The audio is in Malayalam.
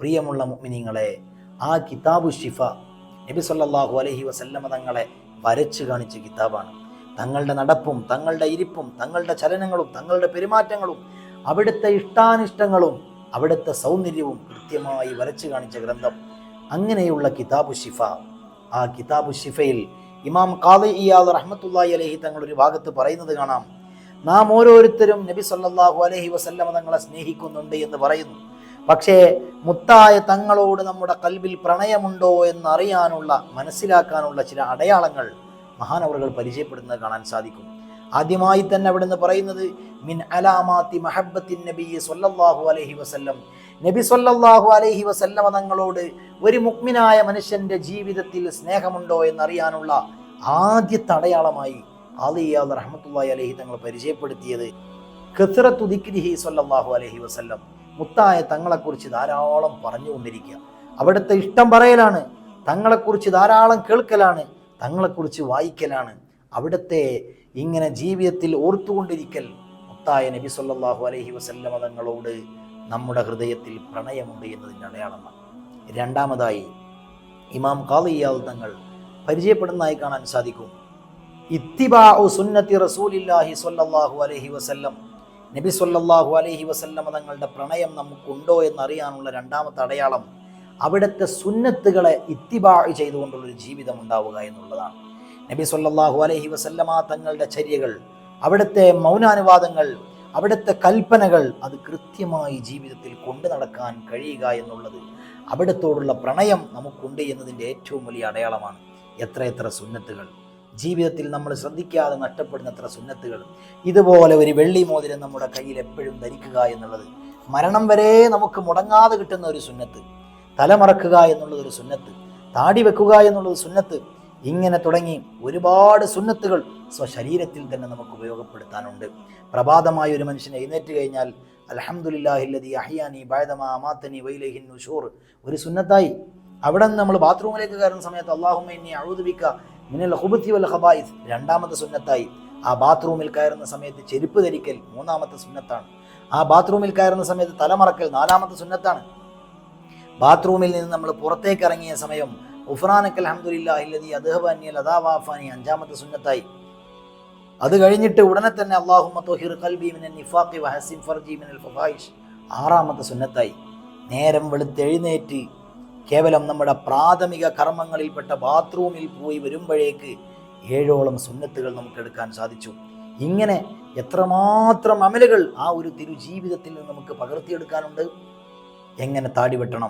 പ്രിയമുള്ള മുഅ്മിനീങ്ങളെ ആ കിതാബു ഷിഫ നബി സല്ലാഹു അലഹി വസല്ലമ തങ്ങളെ വരച്ചു കാണിച്ച കിതാബാണ്. തങ്ങളുടെ നടപ്പും തങ്ങളുടെ ഇരിപ്പും തങ്ങളുടെ ചലനങ്ങളും തങ്ങളുടെ പെരുമാറ്റങ്ങളും അവിടുത്തെ ഇഷ്ടാനിഷ്ടങ്ങളും അവിടുത്തെ സൗന്ദര്യവും കൃത്യമായി വരച്ചു കാണിച്ച ഗ്രന്ഥം. അങ്ങനെയുള്ള കിതാബു ഷിഫ ആ കിതാബു ഷിഫയിൽ ഇമാം കാദ ഇയാദ് റഹ്മത്തുള്ളാഹി അലഹി തങ്ങളൊരു ഭാഗത്ത് പറയുന്നത് കാണാം. നാം ഓരോരുത്തരും നബി സല്ലാഹു അലഹി വസല്ലമ തങ്ങളെ സ്നേഹിക്കുന്നുണ്ട് എന്ന് പറയുന്നു. പക്ഷേ മുത്തായ തങ്ങളോട് നമ്മുടെ കൽവിൽ പ്രണയമുണ്ടോ എന്നറിയാനുള്ള മനസ്സിലാക്കാനുള്ള ചില അടയാളങ്ങൾ മഹാനവറുകൾ പരിചയപ്പെടുന്നത് കാണാൻ സാധിക്കും. ആദ്യമായി തന്നെ അവിടുന്ന് പറയുന്നത് മിൻ അലാമാത്തി മഹബത്തിൻ നബി സൊല്ലാഹു അലഹി വസല്ലം. നബി സൊല്ലാഹു അലഹി വസല്ലമ തങ്ങളോട് ഒരു മുക്മിനായ മനുഷ്യന്റെ ജീവിതത്തിൽ സ്നേഹമുണ്ടോ എന്നറിയാനുള്ള ആദ്യ തടയാളമായി ആലിയാദ് റഹ്മത്തുള്ളാഹി അലഹി തങ്ങൾ പരിചയപ്പെടുത്തിയത് ഖത്തറത്തു ദിക്രിഹി സൊല്ലാഹു അലൈഹി വസല്ലം. മുത്തായ തങ്ങളെക്കുറിച്ച് ധാരാളം പറഞ്ഞുകൊണ്ടിരിക്കുക. അവിടുത്തെ ഇഷ്ടം പറയലാണ് തങ്ങളെക്കുറിച്ച് ധാരാളം കേൾക്കലാണ് തങ്ങളെക്കുറിച്ച് വായിക്കലാണ്. അവിടുത്തെ ഇങ്ങനെ ജീവിതത്തിൽ ഓർത്തുകൊണ്ടിരിക്കൽ മുത്തായ നബി സല്ലാഹു അലഹി വസല്ലമ തങ്ങളോട് നമ്മുടെ ഹൃദയത്തിൽ പ്രണയമുണ്ട് എന്നതിന്റെ അടയാളമാണ്. രണ്ടാമതായി ഇമാം ഖാദിയാൽ തങ്ങൾ പരിചയപ്പെടുന്നതായി കാണാൻ സാധിക്കും. ഇത്തിബാഉ സുന്നത്തി റസൂലില്ലാഹി സല്ലല്ലാഹു അലൈഹി വസല്ലം നബി സല്ലാഹു അലഹി വസല്ലമ തങ്ങളുടെ പ്രണയം നമുക്കുണ്ടോ എന്നറിയാനുള്ള രണ്ടാമത്തെ അടയാളം അവിടുത്തെ സുന്നത്തുകളെ ഇത്തിബാ ചെയ്തുകൊണ്ടുള്ളൊരു ജീവിതം ഉണ്ടാവുക എന്നുള്ളതാണ്. നബി സല്ലാഹു അലഹി വസല്ലമ തങ്ങളുടെ ചര്യകൾ അവിടുത്തെ മൗനാനുവാദങ്ങൾ അവിടുത്തെ കൽപ്പനകൾ അത് കൃത്യമായി ജീവിതത്തിൽ കൊണ്ടു നടക്കാൻ കഴിയുക എന്നുള്ളത് അവിടത്തോടുള്ള പ്രണയം നമുക്കുണ്ട് എന്നതിന്റെ ഏറ്റവും വലിയ അടയാളമാണ്. എത്ര എത്ര സുന്നത്തുകൾ ജീവിതത്തിൽ നമ്മൾ ശ്രദ്ധിക്കാതെ നഷ്ടപ്പെടുന്നത്ര സുന്നത്തുകൾ. ഇതുപോലെ ഒരു വെള്ളി മോതിരം നമ്മുടെ കയ്യിൽ എപ്പോഴും ധരിക്കുക എന്നുള്ളത് മരണം വരെ നമുക്ക് മുടങ്ങാതെ കിട്ടുന്ന ഒരു സുന്നത്ത്. തലമറക്കുക എന്നുള്ളത് ഒരു സുന്നത്ത്. താടി വെക്കുക എന്നുള്ളത് സുന്നത്ത്. ഇങ്ങനെ തുടങ്ങി ഒരുപാട് സുന്നത്തുകൾ സ്വശരീരത്തിൽ തന്നെ നമുക്ക് ഉപയോഗപ്പെടുത്താനുണ്ട്. പ്രഭാതമായ ഒരു മനുഷ്യൻ എഴുന്നേറ്റ് കഴിഞ്ഞാൽ അലഹമുല്ലാഹില്ലതി അഹിയാനി ബായതമാ അമാത്തനി വൈലഹിൻ നുഷൂർ. ഒരു സുന്നത്തായി. അവിടെ നിന്ന് നമ്മൾ ബാത്റൂമിലേക്ക് കയറുന്ന സമയത്ത് അള്ളാഹുമ്മ ഔദുബിക്ക മിനൽ ഹുബത്തി വൽ ഹബായിസ് രണ്ടാമത്തെ സുന്നത്തായി. ആ ബാത്റൂമിൽ കയറുന്ന സമയത്ത് ചെരുപ്പ് ധരിക്കൽ മൂന്നാമത്തെ സുന്നത്താണ്. ആ ബാത്റൂമിൽ കയറുന്ന സമയത്ത് തലമറക്കൽ നാലാമത്തെ സുന്നത്താണ്. ബാത്റൂമിൽ നിന്ന് നമ്മൾ പുറത്തേക്ക് ഇറങ്ങിയ സമയം ഉഫ്രാനക്കൽ അഹമ്മദില്ലാഹില്ലതി അദ്ഹബാനിയൽ അദാവാഫാനി അഞ്ചാമത്തെ സുന്നത്തായി. അത് കഴിഞ്ഞിട്ട് ഉടനെ തന്നെ അള്ളാഹുമത്തോഹിർ ആറാമത്തെ സുന്നത്തായി. നേരം വെളുത്തെഴുന്നേറ്റ് കേവലം നമ്മുടെ പ്രാഥമിക കർമ്മങ്ങളിൽപ്പെട്ട ബാത്റൂമിൽ പോയി വരുമ്പോഴേക്ക് ഏഴോളം സുന്നത്തുകൾ നമുക്ക് എടുക്കാൻ സാധിച്ചു. ഇങ്ങനെ എത്രമാത്രം അമലുകൾ ആ ഒരു തിരുജീവിതത്തിൽ നിന്ന് നമുക്ക് പകർത്തിയെടുക്കാനുണ്ട്? എങ്ങനെ താടി വെട്ടണം?